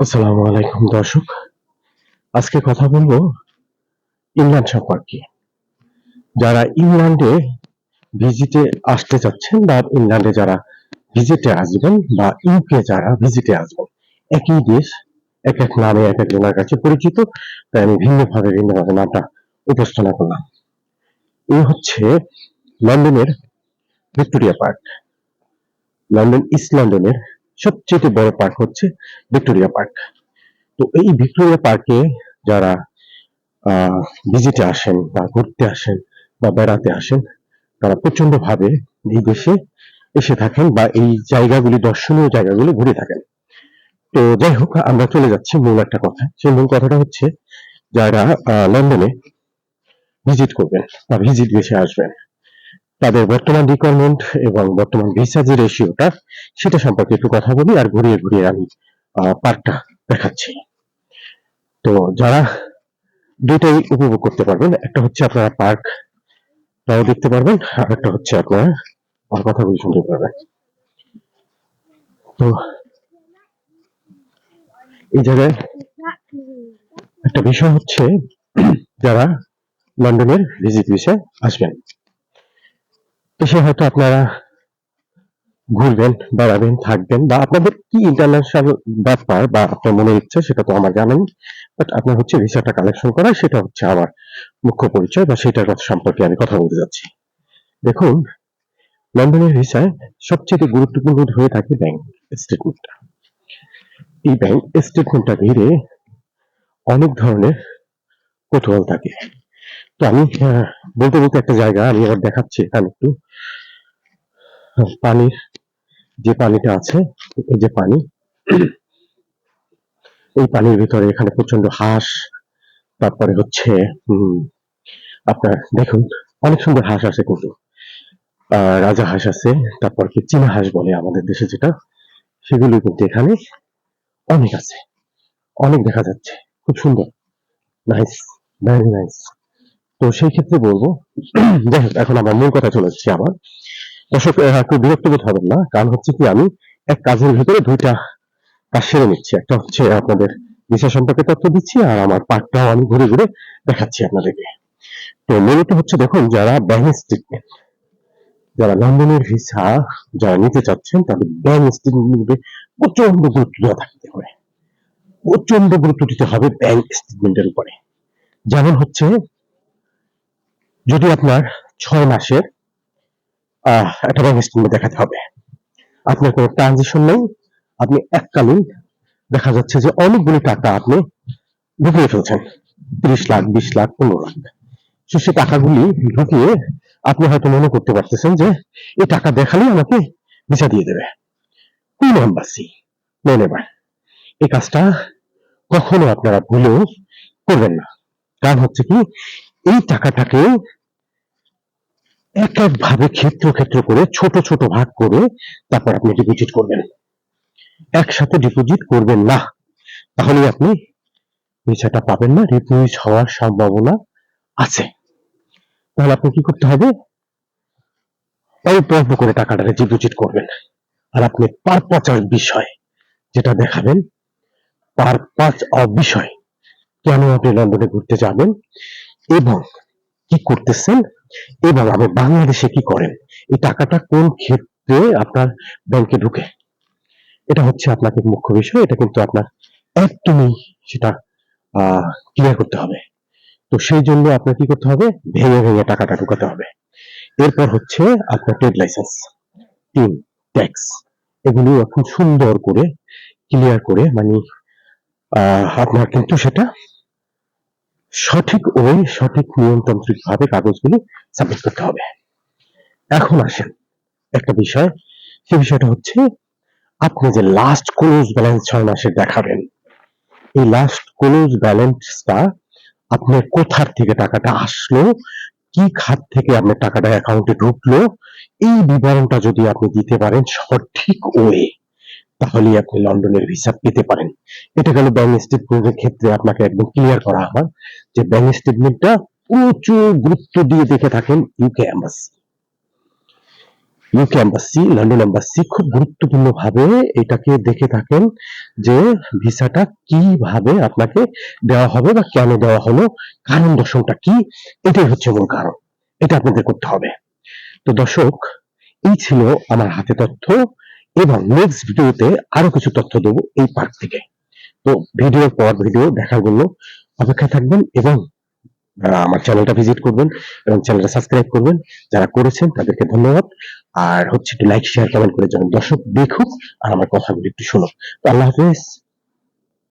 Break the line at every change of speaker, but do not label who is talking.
আসসালামু আলাইকুম, দর্শক। আজকে কথা বলব ইংল্যান্ড সম্পর্কে। যারা ইংল্যান্ডে ভিজিটে আসতে চাচ্ছেন বা ইংল্যান্ডে যারা ভিজিটে আসবেন বা ইউকে যারা ভিজিটে আসবেন, একই দেশ, এক এক নামে, এক এক একজনের কাছে পরিচিত, তাই আমি ভিন্নভাবে ভিন্নভাবে নামটা উপস্থাপনা করলাম। এই হচ্ছে লন্ডনের ভিক্টোরিয়া পার্ক। লন্ডন, ইস্ট লন্ডনের সবচেয়ে বড় পার্ক হচ্ছে ভিক্টোরিয়া পার্ক তো এই ভিক্টোরিয়া পার্কে যারা ভিজিটে আসেন বা ঘুরতে আসেন বা বেড়াতে আসেন, তারা প্রচণ্ড ভাবে এই দেশে এসে থাকেন বা এই জায়গাগুলি, দর্শনীয় জায়গাগুলি ঘুরে থাকেন। তো যাই হোক, আমরা চলে যাচ্ছি মূল একটা কথা। সেই মূল কথাটা হচ্ছে যারা লন্ডনে ভিজিট করবেন বা ভিজিট বেশি আসবেন তাদের বর্তমান রিকোয়ারমেন্ট এবং বর্তমান ভিসা যে রেশিওটা সেটা সম্পর্কে একটু কথা বলি আর ঘুরিয়ে ঘুরিয়ে আমি পার্কটা দেখাচ্ছি। তো যারা দুইটাই উপভোগ করতে পারবেন, একটা হচ্ছে আপনারা পার্ক তাও দেখতে পারবেন, আর একটা হচ্ছে আপনারা আমার কথাগুলি শুনতে পারবেন। তো এই জায়গায় একটা বিষয় হচ্ছে, যারা লন্ডনের ভিজিট ভিসা আসবেন। এসে হয়তো আপনারা ঘুরবেন, বেড়াবেন, থাকবেন বা আপনাদের কি ইন্টারন্যাশনাল ব্যাপার বা আপনার মনে ইচ্ছা সেটা তো আমার জানা নেই বাট আপনার হচ্ছে ভিসাটা কালেকশন করা, সেটা হচ্ছে আমার মুখ্য পরিচয় বা সেটার সম্পর্কে আমি কথা বলতে যাচ্ছি। দেখুন লন্ডনের ভিসায় সবচেয়ে গুরুত্বপূর্ণ হয়ে থাকে ব্যাংক স্টেটমেন্টটা এই ব্যাংক স্টেটমেন্টটা ঘিরে অনেক ধরনের কৌতূহল থাকে। তো আমি বলতে বলতে একটা জায়গা, আমি আবার দেখাচ্ছি এখানে একটু। পানির যে পানিটা আছে, এই যে পানি, এই পানির ভিতরে এখানে প্রচণ্ড হাঁস, তারপরে হচ্ছে আপনার দেখুন, অনেক সুন্দর হাঁস আছে কিন্তু। রাজা হাঁস আছে, তারপর কি চীনা হাঁস বলে আমাদের দেশে যেটা সেগুলো কিন্তু এখানে অনেক আছে। অনেক দেখা যাচ্ছে, খুব সুন্দর। নাইস ভেরি নাইস তো সেই ক্ষেত্রে বলব, যাই এখন আমার মূল কথা চলে যাচ্ছে আমার দর্শক একটু বিরক্ত বোধ হবেন না, কারণ হচ্ছে কি, আমি এক কাজের ভিতরে দুইটা কাজ সেরে নিচ্ছি। একটা হচ্ছে আপনাদের ভিসা সম্পর্কে তথ্য দিচ্ছি, আর আমার পার্কটাও আমি ঘুরে ঘুরে দেখাচ্ছি আপনাদেরকে। তো মূলত হচ্ছে দেখুন, যারা ব্যাংক স্টেটমেন্ট যারা লন্ডনের ভিসা, যারা নিতে চাচ্ছেন, তাদের ব্যাংক স্টেটমেন্টে প্রচণ্ড গুরুত্ব দেওয়া থাকতে হবে। প্রচণ্ড গুরুত্ব দিতে হবে ব্যাংক স্টেটমেন্টের উপরে। যেমন হচ্ছে যদি আপনার ছয় মাসের একটা ব্যাংক স্টেটমেন্ট দেখাতে হবে। আপনার কোনো ট্রানজিশন নেই, আপনি এককালীন দেখা যাচ্ছে যে অনেকগুলো টাকা আপনি ঢুকিয়ে ফেলছেন, ত্রিশ লাখ, বিশ লাখ, পনেরো লাখ। তো সে টাকাগুলি ঢুকিয়ে আপনি হয়তো মনে করতে পারতেছেন যে এই টাকা দেখালেই আমাকে ভিসা দিয়ে দেবে। কোন এম্বাসি নেন এবার। এই কাজটা কখনো আপনারা ভুলেও করবেন না। কারণ হচ্ছে কি এই টাকাটাকে এক এক ভাবে ক্ষেত্র ক্ষেত্র করে, ছোট ছোট ভাগ করে তারপর আপনি ডিপোজিট করবেন। একসাথে ডিপোজিট করবেন না, তাহলে আপনি ভিসাটা পাবেন না রিফিউজ হওয়ার সম্ভাবনা আছে। তাহলে আপনি কি করতে হবে? অল্প অল্প করে টাকাটা ডিপোজিট করবেন। আর আপনি পারপাস অফ বিষয় যেটা দেখাবেন পারপাস অফ বিষয় কেন আপনি লন্ডনে ঘুরতে যাবেন? এবং কি করতেছেন? এবং আপনি বাংলাদেশে কি করেন? এই টাকাটা কোন ক্ষেত্রে আপনার ব্যাংকে ঢুকে? এটা হচ্ছে আপনাকে মুখ্য বিষয়, এটা কিন্তু আপনার একদমই সেটা ক্লিয়ার করতে হবে। তো সেই জন্য আপনার কি করতে হবে? ভেঙে ভেঙে টাকাটা ঢুকাতে হবে। এরপর হচ্ছে আপনার ট্রেড লাইসেন্স টিম ট্যাক্স এগুলো এখন সুন্দর করে ক্লিয়ার করে মানে আপনার কিন্তু সেটা সঠিক ওই সঠিক নিয়মতান্ত্রিক ভাবে কাগজগুলি সাবমিট করতে হবে। এখন আসেন একটা বিষয় সে বিষয়টা হচ্ছে আপনি যে লাস্ট ক্লোজ ব্যালেন্স ছয় মাসে দেখাবেন, এই লাস্ট ক্লোজ ব্যালেন্সটা আপনার কোথার থেকে টাকাটা আসলো, কি খাত থেকে আপনার টাকাটা অ্যাকাউন্টে ঢুকলো, এই বিবরণটা যদি আপনি দিতে পারেন সঠিক ওয়ে। তাহলে আপনি লন্ডনের ভিসা পেতে পারেন। এটা গেল ব্যাংক স্টেটমেন্টের ক্ষেত্রে আপনাকে একদম ক্লিয়ার করা আমার যে ব্যাংক স্টেটমেন্টটা প্রচুর গুরুত্ব দিয়ে দেখে থাকেন UK embassy UK embassy London embassy খুব গুরুত্বপূর্ণ ভাবে এটাকে দেখে থাকেন যে ভিসাটা কীভাবে আপনাকে দেওয়া হবে বা কেন দেওয়া হলো, কারণ দর্শনটা কি, এটাই হচ্ছে মূল কারণ। এটা আপনাদের করতে হবে। তো দর্শক, এই ছিল আমার হাতে তথ্য। এবং নেক্সট ভিডিওতে আরও কিছু তথ্য দেবো এই পার্ক থেকে। তো ভিডিওর পর ভিডিও দেখার জন্য অপেক্ষা থাকবেন এবং আমার চ্যানেলটা ভিজিট করবেন এবং চ্যানেলটা সাবস্ক্রাইব করবেন। যারা করেছেন তাদেরকে ধন্যবাদ। আর হচ্ছে একটু লাইক শেয়ার কমেন্ট করে যাবেন। দর্শক দেখুক আর আমার কথাগুলো একটু শুনুক। তো আল্লাহ হাফেজ।